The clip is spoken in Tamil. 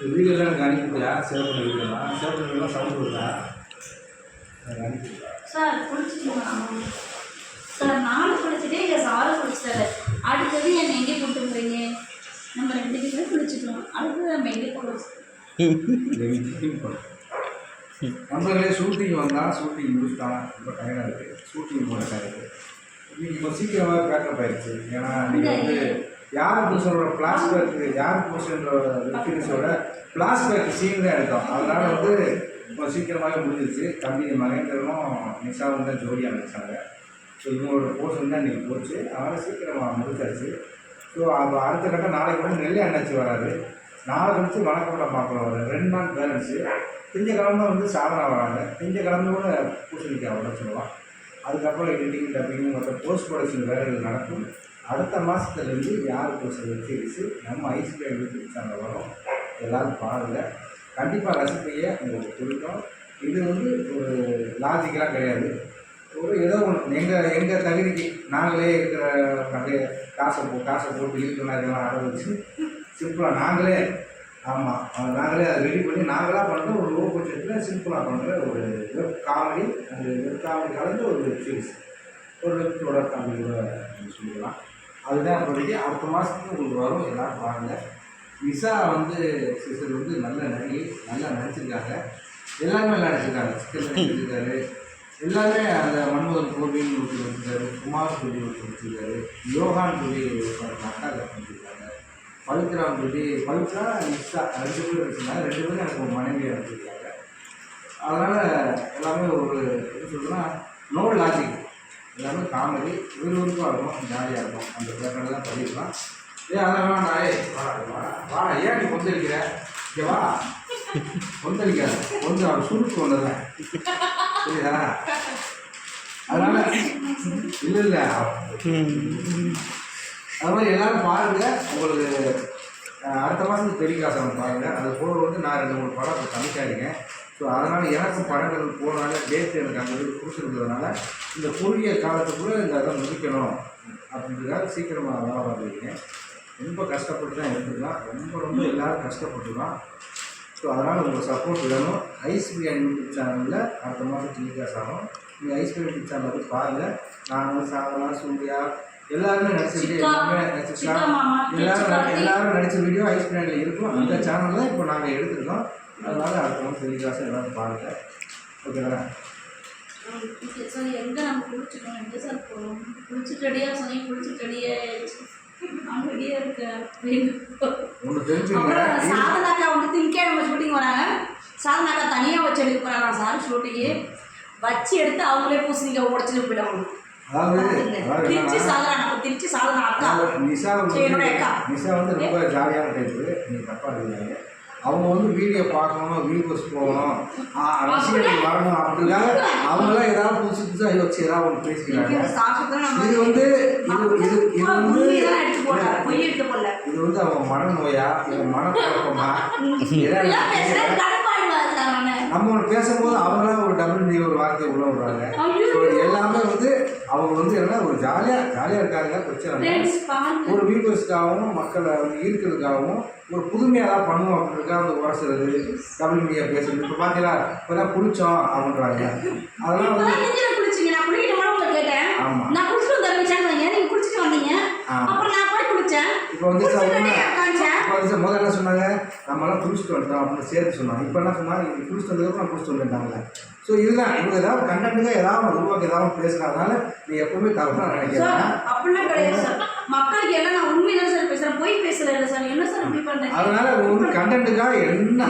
வீடியோலாம் எனக்கு அனுப்பிவிட்டியா சேவ் பண்ண வீடியோலாம் சேவ் பண்ண வீடியோலாம் சவுண்ட் வருதா எனக்கு அனுப்பிவிட்டா சார் குளிச்சுட்டீங்களா? சார் நானும் குளிச்சுட்டேன் எங்கள் சாரும் குளிச்சிட்டாரு. அடுத்தது என்னை எங்கே கூப்பிட்டு போகிறீங்க நம்ம ரெண்டு பேருமே குளிச்சுட்டோம் அடுத்தது நம்ம எங்கே போகிறோம் நண்பர்களே ஷூட்டிங் வந்தால் ஷூட்டிங் முடிச்சுட்டான் ரொம்ப டயர்டாக இருக்குது ஷூட்டிங் போன டயர்டு இன்னைக்கு இப்போ சீக்கிரமாக பேக்கப் ஆயிடுச்சு. ஏன்னா நீங்கள் வந்து யார் புருஷனோட ஃப்ளாஷ்பேக் யார் புருஷனோட வெப்சீரிஸோட ஃப்ளாஷ்பேக் சீன் தான் எடுத்தோம். அதனால வந்து இப்போ சீக்கிரமாகவே முடிஞ்சிருச்சு. தம்பி மகேந்திரனும் நிஷாவும் தான் ஜோடியாக நடிச்சாங்க ஸோ இவங்களோட போர்ஷன் தான் இன்றைக்கி போச்சு. அதனால் சீக்கிரமாக முடிச்சாச்சு. ஸோ அது அடுத்த கட்டம் நாளைக்கு வந்து நெல்லை அண்ணாச்சி வராது நாளை கழிச்சு வணக்கம் பார்க்கலாம். வராது ரெண்டு நாள் பேலன்ஸு திங்கக்கிழமை வந்து சாதனா வராங்க. திங்கக்கிழமை கூட பூசணிக்காய் வர சொல்லலாம் அதுக்கப்புறம் எடிட்டிங் டப்பிங் மற்ற போஸ்ட் ப்ரொடக்ஷன் வேலைகள் நடக்கும். அடுத்த மாதத்துலேருந்து யாருக்கு சில வெப் நம்ம ஐஸ்பிஐ யூடியூப் சேனல் வரும். எல்லோரும் பாருங்கள் கண்டிப்பாக ரசிப்பைய உங்களுக்கு பிடிக்கும் இது வந்து ஒரு லாஜிக்கலாக கிடையாது. ஒரு ஏதோ ஒன்று எங்கள் எங்கள் தகுதிக்கு நாங்களே இருக்கிற நகை காசை போ காசை போட்டு இருக்கிற இதெல்லாம் அட வச்சு சிம்பிளாக நாங்களே ஆமாம் நாங்களே அதை ரெடி பண்ணி நாங்களாக பண்ணுற ஒரு லோ பட்ஜெட்டில் சிம்பிளாக பண்ணுற ஒரு வெப் காமெடி அந்த வெப் காமெடி கலந்து ஒரு வெப் சீரிஸ் ஒரு வெப் தொடர் காமெடி கூட சொல்லலாம். அதுதான் இப்போதைக்கு அடுத்த மாதத்துக்கு உங்களுக்கு வரும். எல்லோரும் பாருங்கள் நிஷா வந்து சிசர் வந்து நல்ல நடிகை நல்லா நடிச்சிருக்காங்க. எல்லாருமே நல்லா நடிச்சிருக்காங்க. சிக்கல் நடிச்சிருக்காரு. எல்லாமே அந்த மன்மோகன் கோவின்னு ஒருத்தர் வச்சிருக்காரு குமார் சொல்லி ஒருத்தர் வச்சிருக்காரு யோகான் சொல்லி அக்கா வச்சிருக்காங்க பவித்ரான்னு சொல்லி பவித்ரா நிஷா ரெண்டு பேரும் வச்சுருந்தாங்க ரெண்டு பேரும் எனக்கு ஒரு மனைவியாக வச்சுருக்காங்க அதனால் எல்லாமே ஒரு எப்படி சொல்கிறேன்னா நோ லாஜிக் எல்லாமே காமெடி விறுவிறுப்பாக இருக்கும் ஜாலியாக இருக்கும் அந்த பேக்கடை தான் பண்ணிக்கலாம் ஏன் அதெல்லாம் ஏய் வாடா வாடா வாடா ஏன் நீ கொந்தளிக்கிற? இங்கே வா. கொந்தளிக்காத. கொஞ்சம் அவன் சுருக்கு ஒன்றுதான் புரியுதா? அதனால இல்லை இல்லை. அது மாதிரி எல்லாரும் பாருங்க. உங்களுக்கு அஹ், அடுத்த மாதம் தெளிக்காசம் பாருங்க அது போக வந்து நான் ரெண்டு மூணு படம் இப்போ தமிழ்க்காரிங்க ஸோ அதனால் எனக்கு படங்கள் போனால டேட் எனக்கு அந்த இது கொடுத்துருந்ததுனால இந்த குறுகிய காலத்துக்குள்ளே இந்த அதை முடிக்கணும் அப்படின்றதுக்காக சீக்கிரமாக வேலை பார்த்துருக்கீங்க ரொம்ப கஷ்டப்பட்டு தான் எடுத்துக்கலாம் ரொம்ப ரொம்ப எல்லாரும் கஷ்டப்பட்டுருக்கான் ஸோ அதனால் உங்கள் சப்போர்ட் வேணும். ஐஸ் யூடியூப் சேனலில் அடுத்த மாதம் டெலிகாஸ்ட் ஆகும். நீங்கள் ஐஸ் யூடியூப் சேனலில் போய் பாருங்கள் நாங்கள் சாதனா சூர்யா எல்லாருமே நடிச்சிருக்கு எல்லாமே எல்லாரும். எல்லாரும் நடிச்ச வீடியோ ஐஸ் பிரியாணியில் இருக்கும். அந்த சேனலில் இப்போ நாங்கள் எடுத்துருக்கோம். அதனால அடுத்த மாதம் டெலிகாஸ்ட் எல்லாரும் பாருங்கள் ஓகேங்களா ஓகே சார் எங்கே நம்ம குளிச்சுட்டோம்? எங்கே சார் போகிறோம் குளிச்சுட்டு ரெடியாக சொன்னீங்க குளிச்சுட்டு ரெடியாக நான் ரெடியாக இருக்கேன் ஒன்று சாதனாக்கா வந்து திங்கக்கிழமை ஷூட்டிங் வராங்க. சாதனாக்கா தனியாக வச்சு எடுக்க போகிறாங்க சார் ஷூட்டிங்கு வச்சு எடுத்து அவங்களே பூசணிக்காய் உடச்சிட்டு போயிடுவாங்க திருச்சி என்னன்னா சாதனா திருச்சி சாதனா அக்கா. நிஷா வந்து. நிஷா வந்து ரொம்ப ஜாலியான டைப்பு நீங்கள் தப்பாக இருக்காங்க அவங்க வந்து வீடியோ பார்க்கணும் வியூவர்ஸ் போகணும். ரசிகர்கள் வரணும் அப்படின்னால அவங்களாம் ஏதாவது புதுசு புதுசாக யோசிச்சு ஏதாவது ஒன்று பேசிக்கிறாங்க. இது வந்து இது இது இது வந்து இது வந்து அவங்க மனநோயா இல்லை மனக்குழப்பமா? நம்ம பேசும்போது அவங்களா ஒரு டபுள் மீ ஒரு வார்த்தையை உள்ள விடுறாங்க. எல்லாமே வந்து அவங்க வந்து என்ன ஒரு ஜாலியாக ஜாலியாக இருக்காங்க பிரச்சனை ஒரு வியூவர்ஸ்க்காகவும் மக்களை வந்து ஈர்க்கிறதுக்காகவும் ஒரு புதுமையாக ஏதாவது பண்ணுவோம் அப்படின்றதுக்காக வந்து உரசுறது தமிழ் மீடியா பேசுறது. இப்போ பார்த்தீங்களா இப்போ தான் குளிச்சோம் அப்படின்றாங்க. அதெல்லாம் வந்து இப்பதான் நெஞ்சில குளிச்சீங்க நம்மளாம் குளிச்சுட்டு வந்துட்டோம் அப்படின்னு சேர்த்து சொன்னாங்க. இப்போ என்ன சொன்னாங்க? இவங்க குளிச்சுட்டு வந்ததுக்கப்புறம் நான் குளிச்சுட்டு வந்துட்டாங்களே ஸோ இதுதான் இவங்க ஏதாவது கண்டென்ட்டுங்க ஏதாவது உருவாக்கி ஏதாவது பேசுனாதனால நீ எப்பவுமே தவறாக நினைக்கிறேன். அப்படிலாம் கிடையாது சார். மக்களுக்கு எல்லாம் நான் உண்மையில சார் பேசுறேன். போய் பேசல சார். என்ன சார் இப்படி பண்றேன் அதனால வந்து கண்டென்ட்டுக்காக என்ன